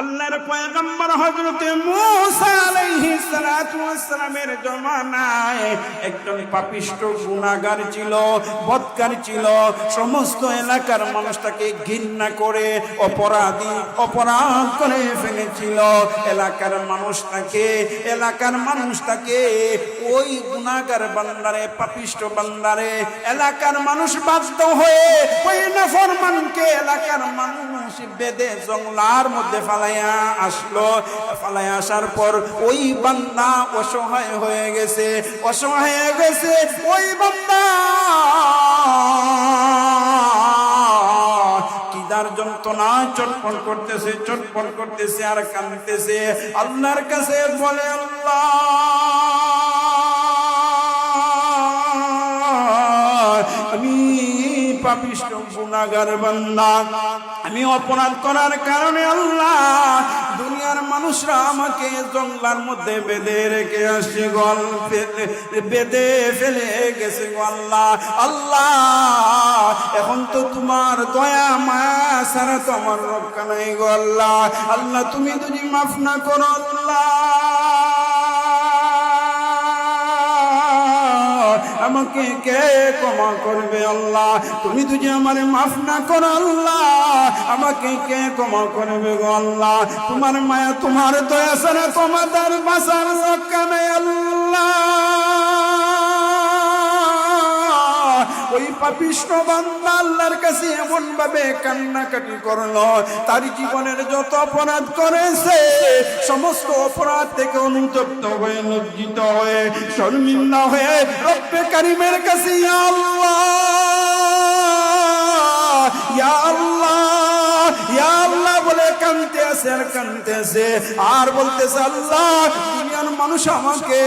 আল্লাহর পয়গম্বর হযরত মূসা জমানায় একজন পাপিষ্ট ছিল ছিল। সমস্ত এলাকার মানুষ তাকে ঘৃণা করে, অপরাধী, অপরাধ করে ফেলেছিল। এলাকার মানুষ তাকে, এলাকার ওই গুনাহগার বান্দারে, পাপিষ্ট বান্দারে, এলাকার মানুষ বাধ্য হয়ে ওই নাফরমানকে এলাকার মানুষ বেদে জঙ্গলার মধ্যে ফালাইয়া আসলো। আসার পর ওই বান্দা অসহায় হয়ে গেছে, অসহায় হয়ে গেছে। ওই বান্দা যন্ত্রণা চটপট করতেছে চটপট করতেছে আর কাঁদতেছে। আল্লাহর কাছে বলে, আল্লাহ। পাপিষ্ট গুনাগার বান্দা। আমি অপরাধ করার কারণে আল্লাহ দুনিয়ার মানুষরা আমাকে জঙ্গলার মধ্যে বেঁধে রেখে আসছে গল বেঁধে ফেলে গেছে আল্লাহ। আল্লাহ, এখন তো তোমার দয়া, মায়া সারা তো আমার রক্ষা নাই গো আল্লাহ। আল্লাহ, তুমি যদি মাফ না করো আল্লাহ। আমাকে কে ক্ষমা করবে আল্লাহ? তুমি তুই আমার মাফ না করো আল্লাহ, আমাকে কে ক্ষমা করবে গো আল্লাহ? তোমার মায়া, তোমার দয়া সারা তোমাদের বাসার নেই আল্লাহ। সমস্ত অপরাধ থেকে অনুতপ্ত হয়ে, লজ্জিত হয়ে, শর্মিন্দা হয়ে রব্বে কারিমের কাছে আল্লাহ আল্লাহ আল্লাহ কানতে আছে আর কানতে আছে আর বলতেছে, আল্লাহ, দুনিয়ার মানুষ আমাকে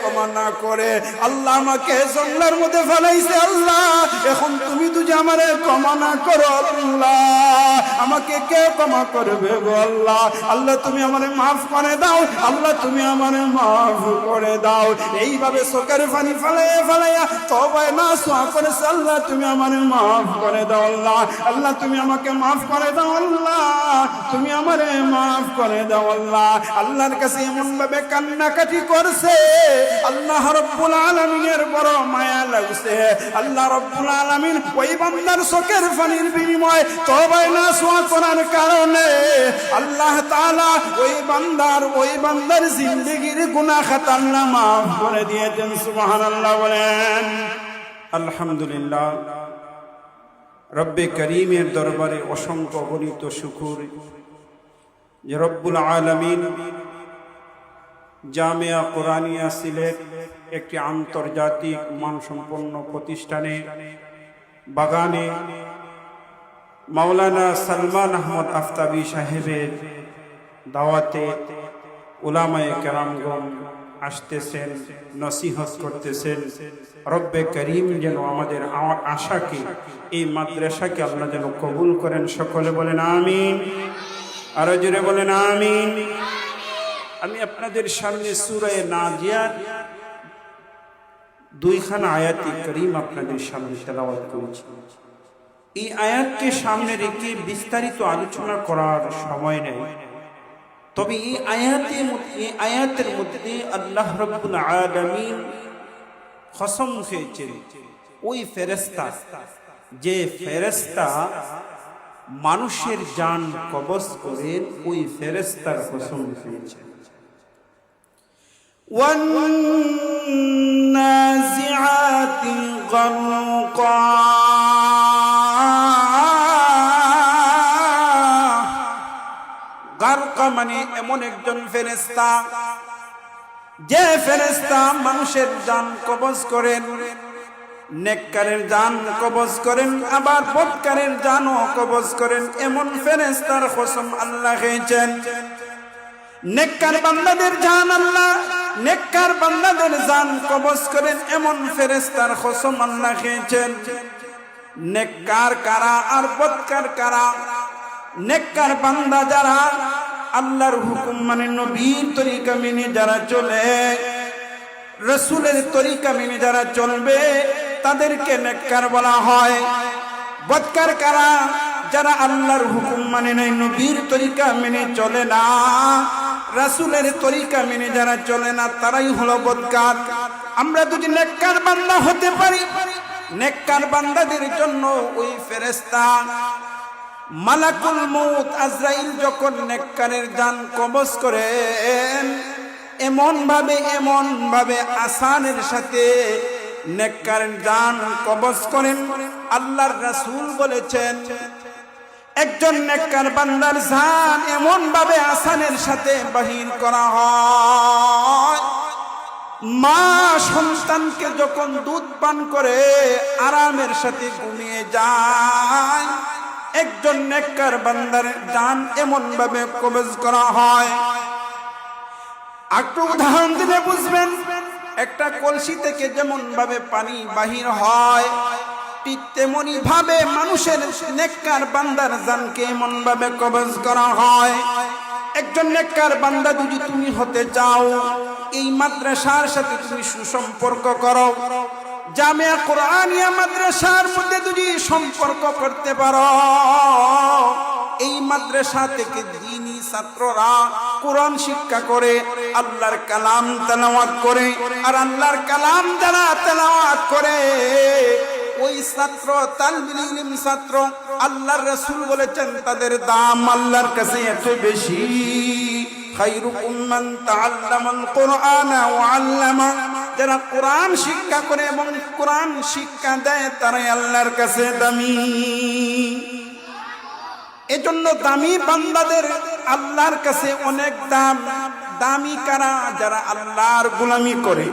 ক্ষমা না করে। আল্লাহ আমাকে জঙ্গলার মধ্যে ফেলাইছে, আল্লাহ। এখন তুমি তুই আমারে ক্ষমা না করো, আল্লাহ। আমাকে কে ক্ষমা করবে গো, আল্লাহ? আল্লাহ, তুমি আমারে মাফ করে দাও। আল্লাহ, তুমি আমারে মাফ করে দাও। এইভাবে চোখের পানি ফেলাইয়া ফেলাইয়া তবাই না সোয়া করেছে, আল্লাহ, তুমি আমারে মাফ করে দাও, আল্লাহ। আল্লাহ, তুমি আমাকে মাফ করে দাও, আল্লাহ। তুমি আমারে মাফ করে দাও আল্লাহ। আল্লাহর কাছে এমন ভাবে কান্নাকাটি করছে। আল্লাহ রব্বুল আলমিনের বড় মায়া লাগছে। আল্লাহ রব্বুল আলমিন ওই বান্দার চোখের পানির বিনিময় তবাই না সোয়া করার কারণে আল্লাহ তাআলা ওই বান্দার ওই বান্দার জিন্দগির গুনাহ খাতা আল্লাহ মাফ করে দিয়েছেন, সুবহানাল্লাহ বলেন। আলহামদুলিল্লাহ। রব্বে করিমের দরবারে অসংখ্য গণিত শুকুর। যে রব্বুল আলমিন, জামিয়া কোরআনিয়া সিলেট একটি আন্তর্জাতিক মানসম্পন্ন প্রতিষ্ঠানে বাগানে মাওলানা সালমান আহমদ আফতাবি সাহেবের দাওয়াতে উলামায়ে কেরামগণ আসতেছেন, নসিহত করতেছেন, রব্বে করিম যেন আমাদের আশাকে, এই মাদ্রাসাকে আল্লাহ যেন কবুল করেন, সকলে বলেন আমিন। আরও জোরে বলেন, আমিন। আমি আপনাদের সামনে সুরায় নাজিয়ার দুইখানা আয়াতি করিম আপনাদের সামনে তেলাওয়াত করেছি। এই আয়াতকে সামনে রেখে বিস্তারিত আলোচনা করার সময় নেই। তবে এই আয়াতের মধ্যে এই আয়াতের মধ্যে আল্লাহ রব্বুল আলামিন কসম খেয়েছেন, ওই ফেরেশতা, যে ফেরেশতা মানুষের জান কবজ করেন ওই ফেরেশতার কসম খেয়েছেন والنازعات غرقا গারকা মানে এমন একজন ফেরেস্তা যে ফেরেস্তা মানুষের জান কবজ করেন নেককারের জান কবজ করেন, আবার বদকারের জানও কবজ করেন, এমন ফেরেস্তার কসম আল্লাহ খেয়েছেন। নেককার বান্দাদের জান আল্লাহ, নেককার বান্দাদের জান কবজ করেন, এমন ফেরেস্তার কসম আল্লাহ খেয়েছেন। নেককার কারা আর বদকার কারা? নেককার বান্দা যারা আল্লাহর হুকুম মানে নবীর তরিকা মেনে যারা চলে, রসুলের তরিকা মেনে যারা চলবে তাদেরকে নেককার বলা হয়। বদকার কারা? যারা আল্লাহর হুকুম মানে নাই, নবীর তরিকা মেনে চলে না, রাসূলের তরিকা মেনে যারা চলে না, তারাই হলো বদকার আমরা যদি নেককার বান্দা হতে পারি, নেককার বান্দাদের জন্য ওই ফেরেশতা। মালাকুল মৌত আজরাইল যখন নেককারের জান কবজ করেন এমন ভাবে এমন ভাবে আসানের সাথে নেককারের জান কবজ করেন। আল্লাহর রাসূল বলেছেন, একজন নেককার বান্দার জান এমন ভাবে আসানের সাথে বাহির করা হয়। মা সন্তানকে যখন দুধ পান করে, আরামের সাথে ঘুমিয়ে যায়। একজন নেককার বান্দার জান এমন ভাবে কবজ করা হয়। একটু উদাহরণ দিলে বুঝবেন একটা কলসি থেকে যেমন ভাবে পানি বাহির হয়, ঠিক মানুষের নেককার বান্দার জানকে এমন ভাবে কবজ করা হয়। একজন নেককার বান্দা যদি তুমি হতে চাও, এই মাদ্রাসার সাথে তুমি সুসম্পর্ক করো। জামিয়া কোরআনিয়া মাদ্রাসার মধ্যে যদি সম্পর্ক করতে পারো, এই মাদ্রাসা থেকে দিনী ছাত্ররা কোরআন শিক্ষা করে, আল্লাহর কালাম তেলাওয়াত করে আর আল্লাহর কালাম যারা তেলাওয়াত করে, ওই ছাত্র ছাত্র আল্লাহর বলেছেন, তাদের দাম আল্লাহর কাছে এত বেশি। যারা কোরআন শিক্ষা করে এবং কোরআন শিক্ষা দেয়, তারাই আল্লাহর কাছে দামি। এজন্য দামি বান্দাদের আল্লাহর কাছে অনেক দাম। দামি কারা যারা আল্লাহর গোলামি করে?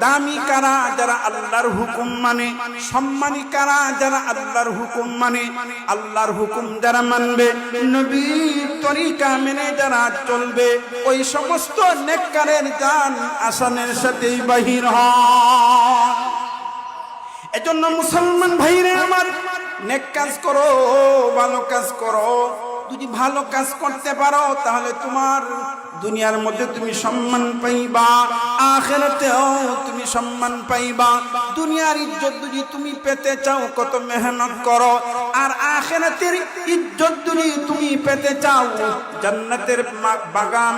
দামি কারা যারা আল্লাহর হুকুম মানে? সম্মানী কারা যারা আল্লাহর হুকুম মানে? আল্লাহর হুকুম যারা মানবে, নবীর তরিকা মেনে যারা চলবে, ওই সমস্ত নেককারের জান আসানের সাথেই বাহির হয়। এজন্য মুসলমান ভাইরে আমার নেক কাজ করো, ভালো কাজ করো। যদি ভালো কাজ করতে পারো, তাহলে তোমার দুনিয়ার মধ্যে তুমি সম্মান পাইবা, আখেরাতেও তুমি সম্মান পাইবা। দুনিয়ার ইজ্জত যদি তুমি পেতে চাও, কত মেহনত করো। আর আখেরাতের ইজ্জত যদি তুমি পেতে চাও, জান্নাতের বাগান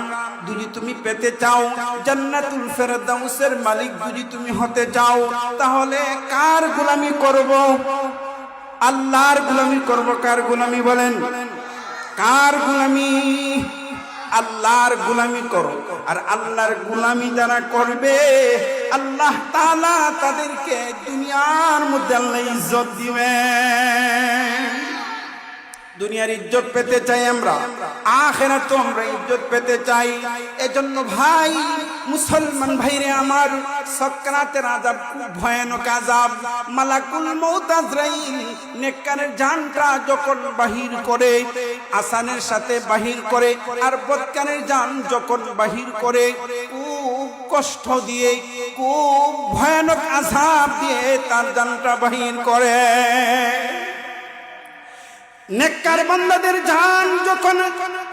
যদি তুমি পেতে চাও, জান্নাতুল ফেরদাউসের মালিক যদি তুমি হতে চাও, তাহলে কার গোলামি করব? আল্লাহর গুলামি করব কার গুলামি বলেন। কার গুলামি? আল্লাহর গুলামি করো। আর আল্লাহর গুলামি যারা করবে, আল্লাহ তালা তাদেরকে দুনিয়ার মধ্যে আল্লাহ ইজ্জত দিবেন। দুনিয়ার ইজ্জত পেতে চাই আমরা আখেরা তো আমরা ইজ্জত পেতে চাই। এজন্য ভাই, মুসলমান ভাইরে আমার সক্রাতের আজাব খুব ভয়ানক আজাব মালাকুল মৌত আজরাইল নেককারের জানটা যখন বাহির করে, আসানের সাথে বাহির করে, আর বদকানের জান যখন বাহির করে, খুব কষ্ট দিয়ে, খুব ভয়ানক আজাব দিয়ে তার জানটা বাহির করে। নেককার বান্দাদের জান যখন,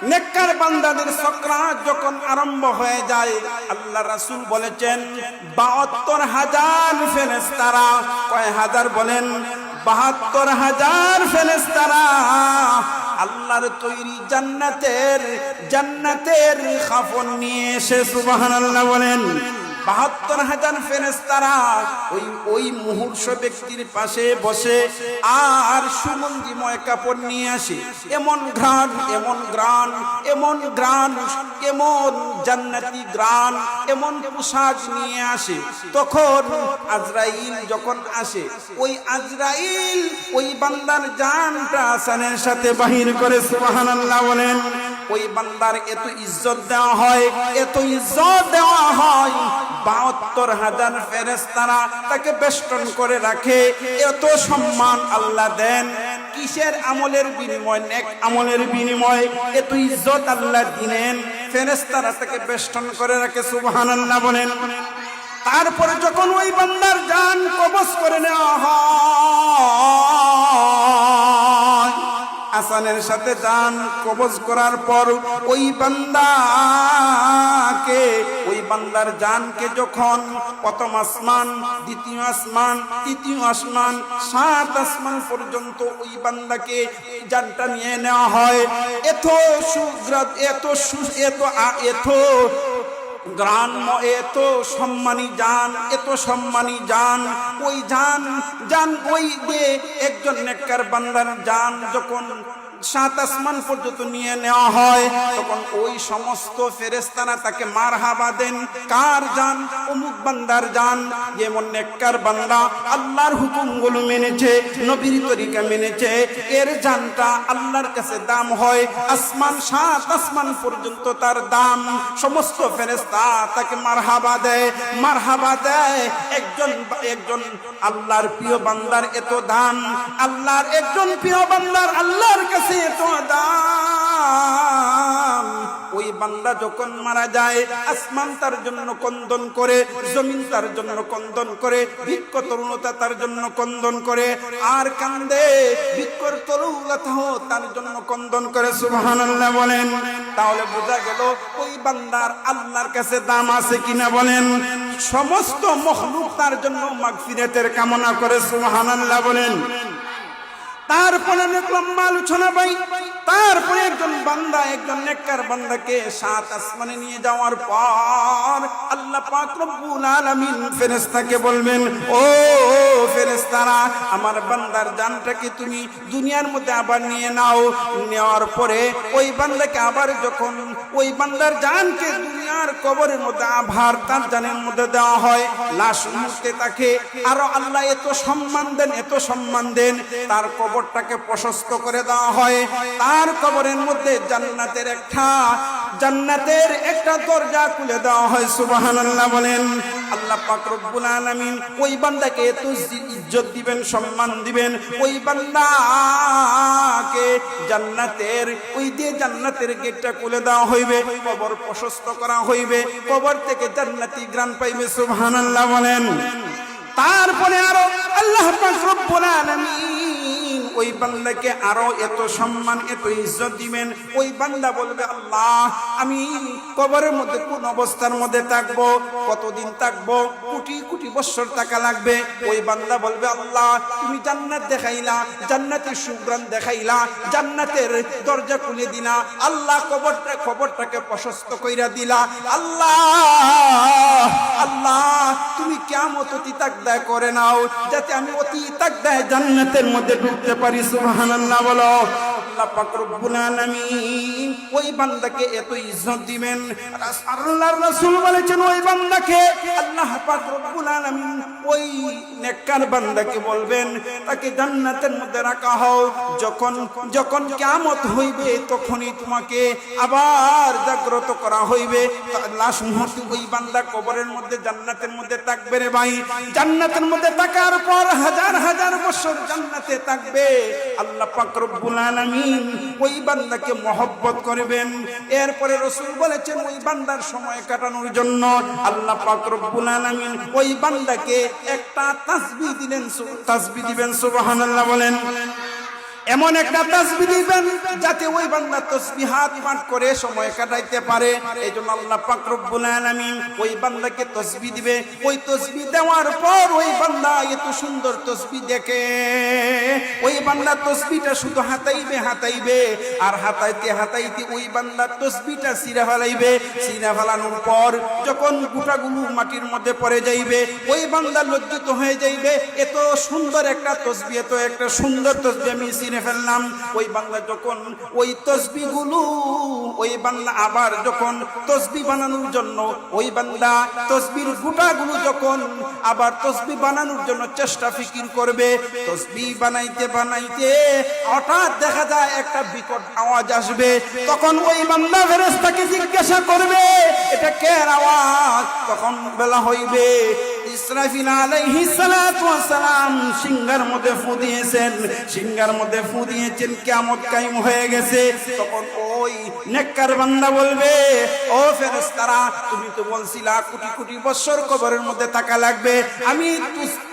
নেককার বান্দাদের সকরাত যখন আরম্ভ হয়ে যায়, আল্লাহ রাসূল বলেছেন, বাহাত্তর হাজার ফেরেশতারা, কয় হাজার বলেন? বাহাত্তর হাজার ফেরেশতারা, আল্লাহর তৈরি জান্নাতের জান্নাতের খাফন নিয়ে এসে সুবহানাল্লাহ বলেন বাহাত্তর হাজার ফেরেস্তারা ওই ওই মুহূর্ত ব্যক্তির পাশে বসে আর সুগন্ধিময় কাপড় নিয়ে আসে। এমন ঘ্রাণ, এমন গ্রান এমন গ্রান এমন জান্নাতি গ্রান এমন পোশাক নিয়ে আসে। তখন আজরাইল যখন আসে, ওই আজরাইল ওই বান্দার জানটা আসানের সাথে বাহির করে সুবহানাল্লাহ বলেন, ওই বান্দার এত ইজ্জত দেওয়া হয়, এত ইজ্জত দেওয়া হয় বাহাত্তর হাজার ফেরেস্তারা তাকে বেষ্টন করে রাখে। এত সম্মান আল্লাহ দেন। কিসের আমলের বিনিময়, নেক আমলের বিনিময়? এত ইজ্জত আল্লাহ দিলেন ফেরেস্তারা তাকে বেষ্টন করে রাখে সুবহান আল্লাহ বলেন। তারপরে যখন ওই বান্দার জান কবজ করে নেওয়া হয় আসানের সাথে যান কবজ করার পর ওই বান্দাকে, ওই বান্দার জানকে যখন প্রথম আসমান, দ্বিতীয় আসমান, তৃতীয় আসমান, সাত আসমান পর্যন্ত ওই বান্দাকে জানটা নিয়ে নেওয়া হয়। এত সুগ্রাত, এত সু, এত এত গ্রাম এত সম্মানী যান এত সম্মানী যান ওই যান যান ওই যে একজন নেককার বান্দার যান যখন সাত আসমান পর্যন্ত নিয়ে নেওয়া হয়। তখন ওই সমস্ত ফেরেস্তারা তাকে মার দেন। কার যান অমুক বান্দার যান যেমন নেককার বান্দা আল্লাহর হুকুমগুলো মেনেছে, নবীর তরিকা মেনেছে। এর জানটা আল্লাহর কাছে দাম হয়। আসমান, সাত আসমান পর্যন্ত তার দাম। সমস্ত ফেরেস্তা তাকে মারহাবা দেয়। মারহাবা দেয়। একজন একজন আল্লাহর প্রিয় বান্দার এত দাম। আল্লাহর একজন প্রিয় বান্দার আল্লাহর কাছে দাম। ওই বান্দা যখন মারা যায়, আসমান তার জন্য কন্দন করে, জমিন তার জন্য কন্দন করে, বৃক্ষ তরুণতা তার জন্য কন্দন করে, আর কান্দে, বৃক্ষর তরুণতাও তার জন্য কন্দন করে। সুবহানাল্লাহ বলেন। তাহলে বোঝা গেল, ওই বান্দার আল্লাহর কাছে দাম আছে কিনা বলেন। সমস্ত মখলুক তার জন্য মাগফিরাতের কামনা করে, সুবহানাল্লাহ বলেন। তারপরে লম্বা আলোচনা পাই। তারপরে একজন বান্দা, একজন নেককার বান্দাকে সাত আসমানে নিয়ে যাওয়ার পর আল্লাহ পাক রব্বুল আলামিন ফেরেশতাকে বলবেন, ও ফেরেশতারা, আমার বান্দার জানটাকে তুমি দুনিয়ার মধ্যে আবার নিয়ে নাও। নেওয়ার পরে ওই বান্দাকে আবার যখন ওই বান্দার জানকে দুনিয়ার কবরের মধ্যে আভার তার জানের মধ্যে দেওয়া হয়, লাশ মুহূর্তে তাকে আরও আল্লাহ এত সম্মান দেন, এত সম্মান দেন। তার কবরটাকে প্রশস্ত করে দেওয়া হয়। তার কবরের মধ্যে জান্নাতের একটা জান্নাতের একটা দরজা খুলে দেওয়া হয়, সুবহানাল্লাহ বলেন। আল্লাহ পাক রব্বুল ওই বান্দাকে এত ইজ্জত দিবেন, সম্মান দিবেন, ওই বান্দাকে জান্নাতের, ওই দিয়ে জান্নাতের গেটটা খুলে দেওয়া হইবে, কবর প্রশস্ত করা হইবে, কবর থেকে জান্নাতি গ্রাম পাইবে, সুবহানাল্লাহ বলেন। তারপরে আরও আল্লাহ ওই বান্দাকে আরও এত সম্মান, এত ইজ্জত দিবেন। ওই বান্দা বলবে, আল্লাহ, আমি কবরের মধ্যে কোন অবস্থার মধ্যে থাকব? কতদিন থাকব? কোটি কোটি বছর টাকা লাগবে। ওই বান্দা বলবে, আল্লাহ, তুমি জান্নাত দেখাইলা, জান্নাতের সুগ্রাম দেখাইলা, জান্নাতের দরজা খুলে দিলা। আল্লাহ কবরটা খবরটাকে প্রশস্ত কইরা দিলা। আল্লাহ আল্লাহ, তুমি কেমন অতি তাকদায় করে নাও যাতে আমি অতি তাকদায় জান্নাতের মধ্যে ঢুকতে পারি। সুবহানাল্লাহ বলো। আল্লাহ পাক রব্বুল ওই বান্দাকে এত ইজ্জত দিবেন। আল্লাহর রাসূল বলেছেন, ওই বান্দাকে আল্লাহ পাক রব্বুল ওই নেককার বান্দাকে বলবেন, তাকে জান্নাতের মধ্যে রাখা হও যখন যখন কিয়ামত হইবে, তখনই তোমাকে আবার জাগ্রত করা হইবে। লাশ মুহূর্তে ওই বান্দা কবরের মধ্যে, জান্নাতের মধ্যে থাকবে রে ভাই। জান্নাতের মধ্যে থাকার পর হাজার হাজার বছর জান্নাতে থাকবে। আল্লাহ পাক রব্বুল আলামিন ওই বান্দাকে মহব্বত করবেন। এরপরে রসুল বলেছেন, ওই বান্দার সময় কাটানোর জন্য আল্লাহ পাক আলমিন ওই বান্দাকে একটা তাসবি দিলেন, তাসবি দিবেন, সুবহানাল্লাহ বলেন। এমন একটা তসবি দিবেন যাতে ওই বান্দা তসবিহাত পাঠ করে সময় কাটাইতে পারে। এই জন্য আল্লাহ পাক রব্বুল আলামিন ওই বান্দাকে তসবি দিবে। ওই তসবি দেওয়ার পর ওই বান্দা এত সুন্দর তসবি দেখে। ওই বান্দা তসবিটা শুধু হাতাইবে হাতাইবে। আর হাতাইতে হাতাইতে ওই বান্দা তসবিটা সিরা ফেলাইবে। সিরা ফেলানোর পর যখন গুটাগুলো মাটির মধ্যে পড়ে যাইবে, ওই বান্দা লজ্জিত হয়ে যাইবে। এত সুন্দর একটা তসবি এত একটা সুন্দর তসবি আমি চিনে ফেললাম, ওই বাংলা যখন, ওই তসবি গুলো ওই বাংলা আবার যখন তসবি বানানোর জন্য, ওই বান্দা তসবির গুটাগুলো যখন আবার তসবি বানানোর জন্য চেষ্টা ফিকির করবে, তসবি বানাইতে বানাইতে হঠাৎ দেখা যায় একটা বিকট আওয়াজ আসবে। তখন ওই বান্দা ফেরেস্তাকে জিজ্ঞাসা করবে, এটা কে আওয়াজ? তখন বেলা হইবে ইসরাফিল আলাইহিস সালাতু ওয়াস সালাম সিংহার মধ্যে ফু দিয়েছেন। মধ্যে ফু দিয়েছেন, কিয়ামত কায়েম হয়ে গেছে। তখন ওই নেককার বান্দা বলবে, ও ফেরেশতারা, তুমি তো বলছিলা কোটি কোটি বছর কবরের মধ্যে থাকা লাগবে। আমি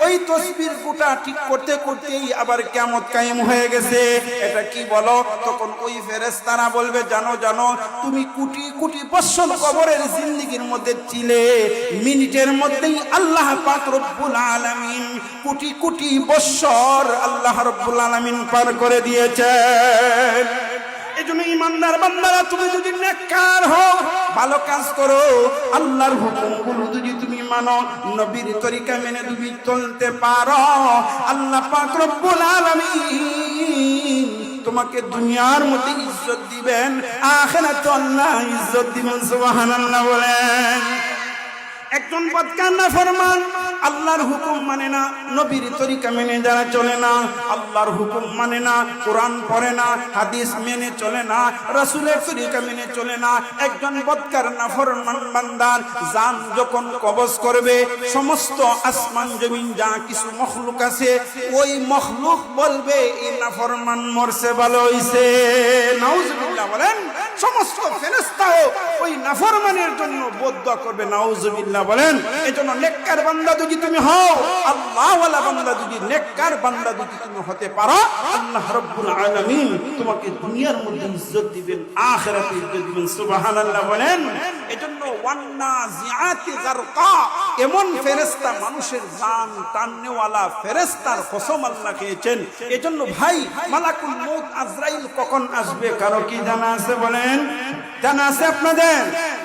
ওই তসবির গোটা ঠিক করতে করতেই আবার কিয়ামত কায়েম হয়ে গেছে। এটা কি বলো? তখন ওই ফেরেশতারা বলবে, জানো জানো, তুমি কোটি কোটি বছর কবরের জিন্দেগির মধ্যে ছিলে। মিনিটের মধ্যেই আল্লাহ পাক রব্বুল আলামিন কোটি কোটি বছর আল্লাহ রব্বুল আলামিন পার করে দিয়েছেন। এই জন্য ইমানদার বান্দারা, তুমি যদি নেককার হও, ভালো কাজ করো, আল্লাহর হুকুমগুলো যদি তুমি মানো, নবীর তরিকা মেনে তুমি চলতে পারো, আল্লাহ পাক রব্বুল আলামিন তোমাকে দুনিয়ার মধ্যে ইজ্জত দিবেন, আখিরাতে আল্লাহ ইজ্জত দিবেন, সুবহানাল্লাহ বলেন। একজন বদকান্না ফরমান, আল্লাহর হুকুম মানে না, নবীর তরিকা মেনে যারা চলে না, আল্লাহর হুকুম মানে না, কোরআন পড়ে না, হাদিস মেনে চলে না, রাসূলের তরিকা মেনে চলে না, একজন বদকার না ফরমান বান্দার জান যখন কবজ করবে, সমস্ত আসমান জমিন যা কিছু মখলুক আছে, ওই মখলুক বলবে এই নাফরমান মরছে, ভালো হইছে। নাউজুবিল্লাহ বলেন, সমস্ত ফেরেশতাও ওই নাফরমানের জন্য বদুয়া করবে, নাউজুবিল্লাহ বলেন নেককার বান্দা যদি তুমি হও বান্দা যদি নেককার বান্দা যদি তুমি হতে পারো, আল্লাহ আলামিন তোমাকে দুনিয়ার মধ্যে ইজ্জত দিবেন, আখিরাতে ইজ্জত দিবেন, সুবহানাল্লাহ বলেন। এজন্য ওয়ান্না জিআতি এমন ফেরেশতা মানুষের জান টাননেওয়ালা ফেরেশতার কসম আল্লাহ খেয়েছেন। এজন্য ভাই, মালাকুল মউত আজরাইল কখন আসবে, কারও কি জানা আছে বলেন? জানা আছে আপনাদের?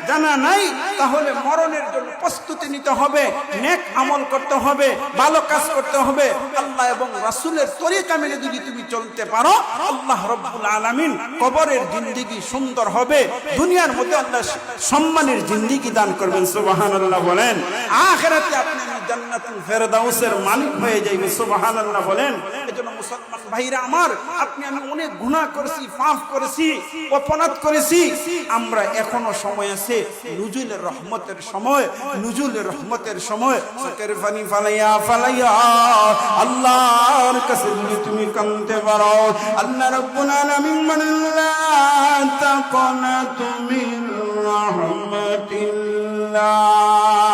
জানা নাই? তাহলে মরণের জন্য প্রস্তুতি নিতে হবে, নেক আমল করতে হবে, ভালো কাজ করতে হবে। আল্লাহ এবং রাসুলের তরিকা মেনে যদি তুমি চলতে পারো, আল্লাহ রব্বুল আলামিন কবরের জিন্দিগি সুন্দর হবে। দুনিয়ার মধ্যে আল্লাহ সম্মানের জিন্দিগি দান করবেন, সুবহানাল্লাহ বলেন। আখেরাতে আপনি রহমতের সময় রহমতের সময়। ফালাইয়া ফালাইয়া তুমি কানতে পারো। আল্লাহ রাব্বুল মিন রাহমাতিল্লাহ।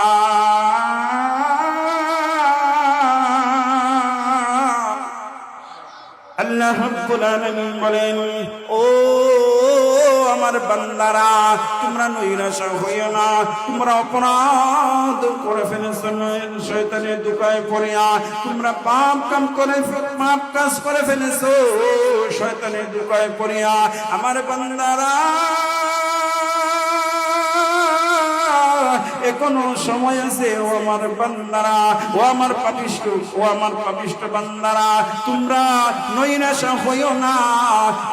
বলেন, ও আমার বান্দারা, তোমরা নৈরাশ হইও না। তোমরা অপরাধ করে ফেলেছো শয়তানের দুকায় পড়িয়া। তোমরা পাপ কাম করে পাপ কাজ করে ফেলেছো শয়তানের দুকায় পড়িয়া। আমার বান্দারা এখনও সময় আছে, ও আমার বান্দারা, ও আমার পাপিষ্ট, ও আমার পাপিষ্ট বান্দারা, তোমরা নৈরাশা হইও না।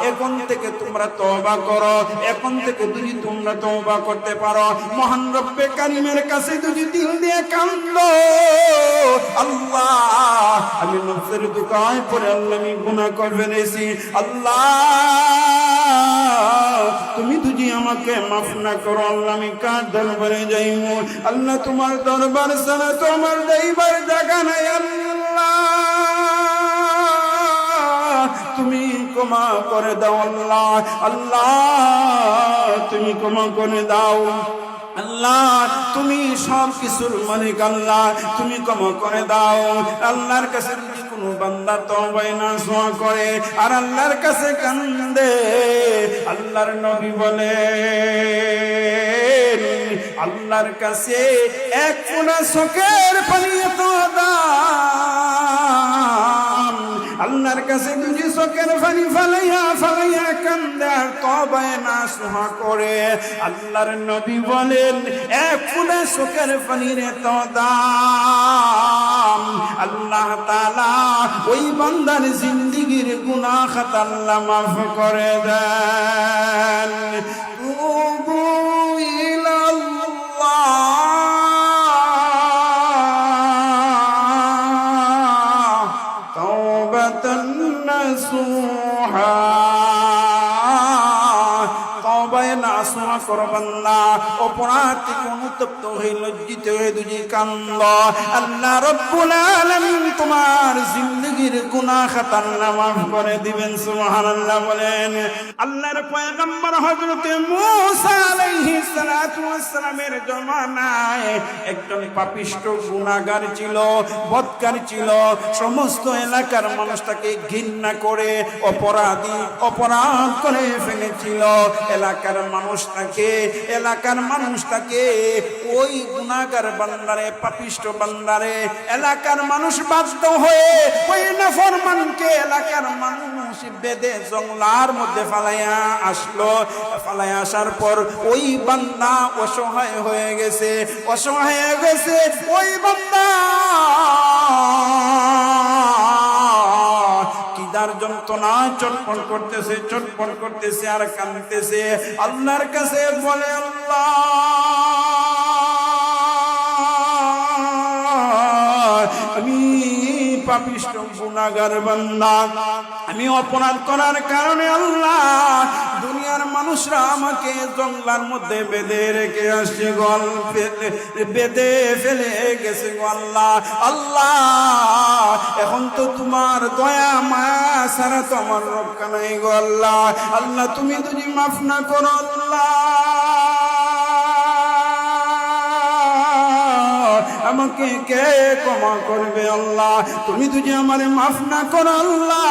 এখন থেকে তোমরা তওবা করো, এখন থেকে যদি তোমরা তওবা করতে পারো, মহান রব্বে কারিমের কাছে যদি দিল দিয়ে কান্দো, আল্লাহ, আমি নফসের দোকায় পরে আল্লাহ আমি গুনাহ করে ফেলেছি। আল্লাহ তুমি তুজি আমাকে মাফ না করো, আল্লাহ আমি কার দরবারে যাইব? আল্লাহ তোমার দরবার ছাড়া তোমার যাইবার জায়গা নাই তুমি ক্ষমা করে দাও, আল্লাহ। আল্লাহ, তুমি ক্ষমা করে দাও। আল্লাহ, তুমি সব কিছুর মালিক আল্লাহ, তুমি ক্ষমা করে দাও। আল্লাহর কাছে কোনো বান্দা তওবাই না সোয়া করে, আর আল্লাহর কাছে কান্দে, আল্লাহর নবী বলে, আল্লাহর কাছে এক ফোঁটা চোখের পানি তো দাম আল্লাহর কাছে দুজি চোখের পানি ফালাইয়া ফালাইয়া কান্দে আর তবায় না সোহা করে, আল্লাহর নবী বলেন, এক ফুলে চোখের পানির তো দাম। আল্লাহ তালা ওই বান্দার জিন্দিগির গুনাহ আল্লাহ মাফ করে দেন। নাসুহা তওবায়ে নাসুহা ক্ষমা করো বান্দা। অপরাধ অনুতপ্ত হয়ে লজ্জিত হয়ে দুজি কান্দ। আল্লাহ রব্বুল আলামিন তোমার জিন্দগির গুনাহ খাতা মাফ করে দিবেন, সুবহানাল্লাহ বলেন। আল্লাহর পয়গম্বর হযরতে মূসা আলাইহিস সালাতু ওয়াস সালামের জমানায় একজন পাপিষ্ট গুনাহগার ছিল। বদকার ছিল। সমস্ত এলাকার মানুষ তাকে ঘৃণা করে, অপরাধী, অপরাধ করে ফেলেছিল। এলাকার মানুষ তাকে, এলাকার মানুষ তাকে ওই গুনাহগার বান্দারে, পাপিষ্ট বান্দারে, এলাকার মানুষ বাধ্য হয়ে ওই নাফরমানকে এলাকার মানুষ বেদে জংলার মধ্যে ফালাইয়া আসলো। ফালাইয়া আসার পর ওই বান্দা অসহায় হয়ে গেছে, অসহায় হয়ে গেছে। ওই বান্দা কিদার যন্ত্রণা চটপট করতেছে চটপট করতেছে আর কাঁদতেছে। আল্লাহর কাছে বলে আল্লাহ! পাপিষ্ট গুনাগার বান্দা। আমি অপরাধ করার কারণে আল্লাহ দুনিয়ার মানুষরা আমাকে জঙ্গলার মধ্যে বেঁধে রেখে আসছে গল বেঁধে ফেলে গেছে আল্লাহ। আল্লাহ, এখন তো তোমার দয়া, মায়া সারা তো আমার রক্ষা নাই গো আল্লাহ। আল্লাহ, তুমি যদি মাফ না করো আল্লাহ। আমাকে কে ক্ষমা করবে আল্লাহ? তুমি যদি আমারে মাফ না করো আল্লাহ,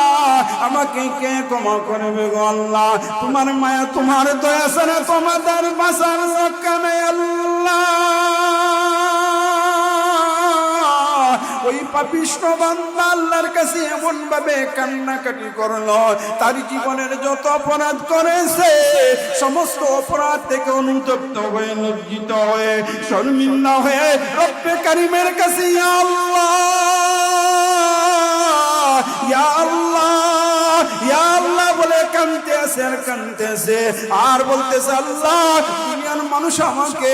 আমাকে কে ক্ষমা করবে গো আল্লাহ? তোমার মায়া, তোমার দয়া সারা তোমাদের বাসার লক্ষ্য নেই আল্লাহ। ওই পাপিষ্ট বান্দা আল্লাহর কাছে এমন ভাবে কান্নাকাটি করল। তার জীবনের যত অপরাধ করেছে, সমস্ত অপরাধ থেকে অনুতপ্ত হয়ে, লজ্জিত হয়ে, শর্মিন্দা হয়ে রব্বে কারিমের কাছে আল্লাহ আল্লাহ, ইয়া আল্লাহ বলে কানতেছে আর কানতেছে। আর বলতেছে, আল্লাহ, দুনিয়ার মানুষ আমাকে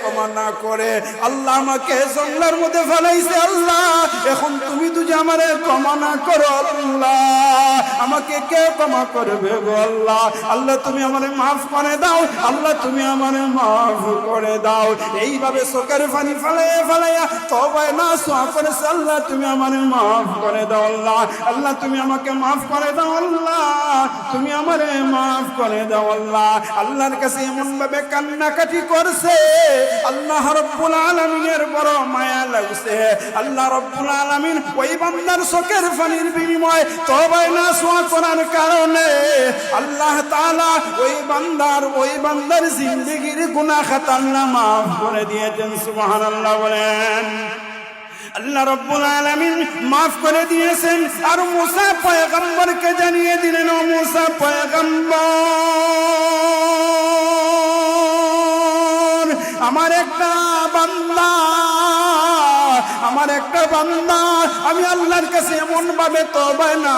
ক্ষমা না করে। আল্লাহ আমাকে জঙ্গলার মধ্যে ফেলাইছে, আল্লাহ। এখন তুমি তুই আমারে ক্ষমা না করো, আল্লাহ। আমাকে কে ক্ষমা করবে গো, আল্লাহ? আল্লাহ, তুমি আমারে মাফ করে দাও। আল্লাহ, তুমি আমারে মাফ করে দাও। এইভাবে চোখের পানি ফেলাইয়া ফেলাইয়া তবাই না সোয়া করেছে, আল্লাহ, তুমি আমারে মাফ করে দাও, আল্লাহ। আল্লাহ, তুমি আমাকে মাফ করে দাও, আল্লাহ। তুমি আমারে মাফ করে দাও আল্লাহ। আল্লাহর কাছে এমন ভাবে কান্নাকাটি করছে। আল্লাহ রব্বুল আলমিনের বড় মায়া লাগছে। আল্লাহ রব্বুল আলমিন ওই বান্দার চোখের পানির বিনিময় তবাই না সোয়া করার কারণে আল্লাহ তাআলা ওই বান্দার ওই বান্দার জিন্দগির গুনাহ খাতা আল্লাহ মাফ করে দিয়েছেন, সুবহানাল্লাহ বলেন। আল্লাহ রব্বুল আলামিন মাফ করে দিয়েছেন। আর মুসা পয়গম্বরকে জানিয়ে দিলেন, ও মুসা পয়গম্বর, আমার একটা বান্দা আমার একটা বান্দা, আমি আল্লাহর কাছে এমন ভাবে তবায় না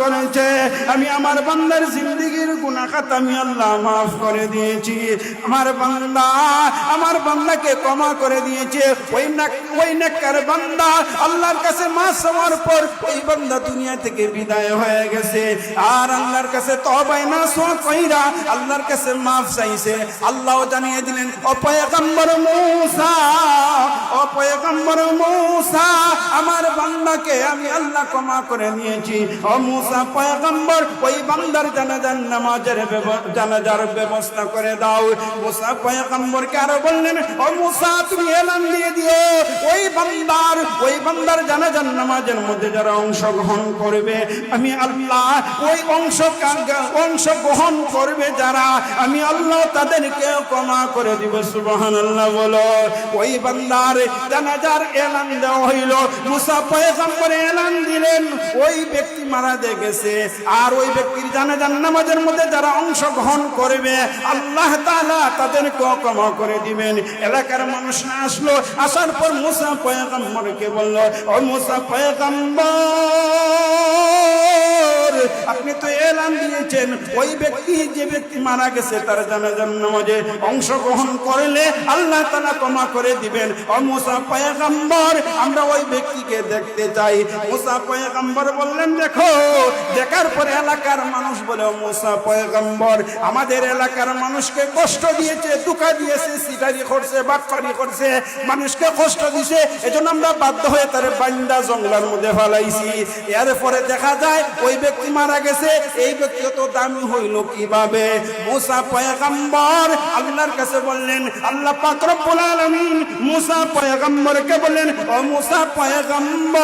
করেছে, আমি আমার বান্দার জিন্দগির গুনাখাত আমি আল্লাহ মাফ করে দিয়েছি। আমার বান্দা, আমার বান্দাকে ক্ষমা করে দিয়েছে। ওই নাক, ওই নাকার বান্দা আল্লাহর কাছে মাস হওয়ার পর ওই বান্দা দুনিয়া থেকে বিদায় হয়ে গেছে। আর আল্লাহর কাছে তবায় না সোয়া কইরা আল্লাহর কাছে মাফ চাইছে। আল্লাহ জানিয়ে দিলেন অপয়গম্বর মূসা অপয়গম্বর মূসা আমার বান্দাকে আমি আল্লাহ ক্ষমা করে নিয়েছি। ও মূসা, পয়গম্বর, ওই বান্দার জানাজার নামাজের জানাজার ব্যবস্থা করে দাও। মূসা, পয়গম্বরকে আরও বললেন, ও মূসা, তুমি এলান দিয়ে দিও। ওই বান্দার ওই বান্দার জানাজার নামাজের মধ্যে যারা অংশগ্রহণ করবে, আমি আল্লাহ, ওই অংশ অংশ গ্রহণ করবে যারা, আমি আল্লাহ তাদেরকে ক্ষমা করে দিব। সুবহান আল্লাহ বলো, ওই বান্দার জানাজার এলান দেওয়া হইল। মুসা পয়গম্বর এলান দিলেন। ওই ব্যক্তি মারা দেখেছে আর ওই ব্যক্তির জানাজান নামাজের মধ্যে যারা অংশগ্রহণ করবে, আল্লাহ তালা তাদেরকে ক্ষমা করে দিবেন। এলাকার মানুষ আসলো। আসার পর মুসা পয়গম্বরকে বলল, ও মুসা পয়গম্বর! হুজুর আপনি তো এলান দিয়েছেন। ওই ব্যক্তি যে ব্যক্তি মারা গেছে, তার জানাজার নামাজে অংশগ্রহণ করলে আল্লাহ তাআলা ক্ষমা করে দিবেন। ও মুসা পয়গম্বর, আমরা ওই ব্যক্তিকে দেখতে চাই। মুসা পয়গম্বর বললেন, দেখো, দেখার পরে এলাকার মানুষ বলে, "ও মুসা পয়গম্বর, আমাদের এলাকার মানুষকে কষ্ট দিয়েছে, দুঃখা দিয়েছে, সিটারি করছে, বাটপারি করছে, মানুষকে কষ্ট দিছে এজন্য আমরা বাধ্য হয়ে তার বান্দা জঙ্গলার মধ্যে ফালাইছি। এরপরে দেখা যায়, ওই ব্যক্তি মারা গেছে, এই ব্যক্তি তো দামি হইল কীভাবে? মুসা পয়গম্বর আল্লাহর কাছে বললেন, আল্লাহ পাক রব্বুল আলামিন মুসা বললেন, ও মুসা পয়গম্বর,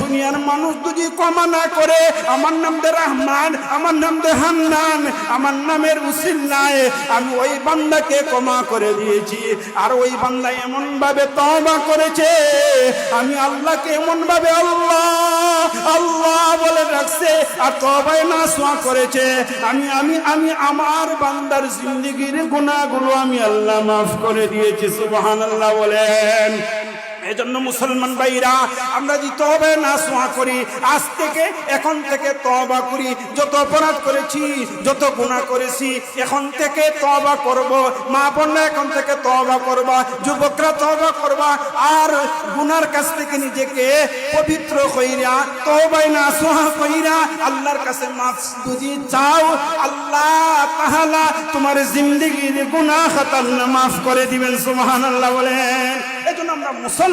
দুনিয়ার মানুষ যদি ক্ষমা না করে, আমার নাম দে রহমান, আমার নাম দে হান্নান, আমার নামের উসিল্লায় আমি ওই বান্দাকে ক্ষমা করে দিয়েছি। আর ওই বান্দা এমন ভাবে তওবা করেছে, আমি আল্লাহকে এমন ভাবে আল্লাহ আল্লাহ বলে রাখছে, আর তবাই না সোয়া করেছে। আমি আমি আমি আমার বান্দার জিন্দিগির গুণাগুলো আমি আল্লাহ মাফ করে দিয়েছি, সুবহানাল্লাহ বলেন। এজন্য মুসলমান ভাইরা, আমরা যদি তবে না সোয়া করি, আজ থেকে এখন থেকে তবা করি। যত অপরাধ করেছি, যত গুণা করেছি, এখন থেকে তবা করব। মা বোনরা এখন থেকে তবা করবা। যুবকরা তবা করবা। আর গুনার কাছ থেকে নিজেকে পবিত্র কইরা তবাই না সোহা কইরা আল্লাহর কাছে মাফ যদি চাও। আল্লাহ তাহালা তোমার জিন্দগির গুনাহ খাতা মাফ করে দিবেন, সুবহানাল্লাহ বলেন। এজন্য আমরা মুসলমান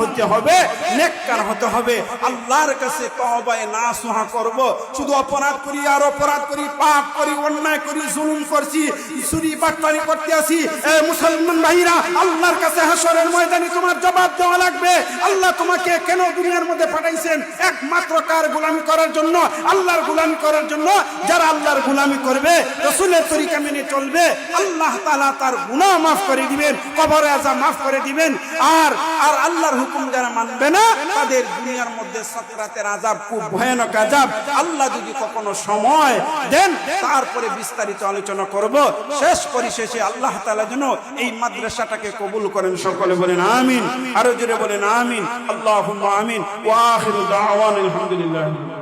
হতে হবে, নেককার হতে হবে। আল্লাহর কাছে তওবায়ে নাসুহা করব। শুধু অপরাধ করি আর অপরাধ করি, পাপ করি, অন্যায় করি, জুলুম করছি, চুরি বাটপারি করতে আসি। এ মুসলমান ভাইরা, আল্লাহর কাছে হাসরের ময়দানে তোমার জবাব দেওয়া লাগবে। আল্লাহ তোমাকে কেন দুনিয়ার মধ্যে পাঠাইছেন? একমাত্র কার গোলামি করার জন্য? আল্লাহর গোলামি করার জন্য। যারা আল্লাহর গোলামি করবে, রসুলের তরিকা মেনে চলবে, আল্লাহ তাআলা তার গুনাহ মাফ করে দিবেন, কবরে আযাব মাফ করে দিবেন। আর আর আল্লাহর হুকুম যারা মানবে না, তাদের দুনিয়ার মধ্যে সকরাতের আজাব খুব ভয়ানক আজাব আল্লাহ যদি কখনো সময় দেন, তারপরে বিস্তারিত আলোচনা করব। শেষ পরিশেষে আল্লাহ তালা যেন এই মাদ্রাসাটাকে কবুল করেন, সকলে বলেন আমিন। আরও জোরে বলেন আমিন। আল্লাহ আমিন। ওয়া আলহামদুলিল্লাহ।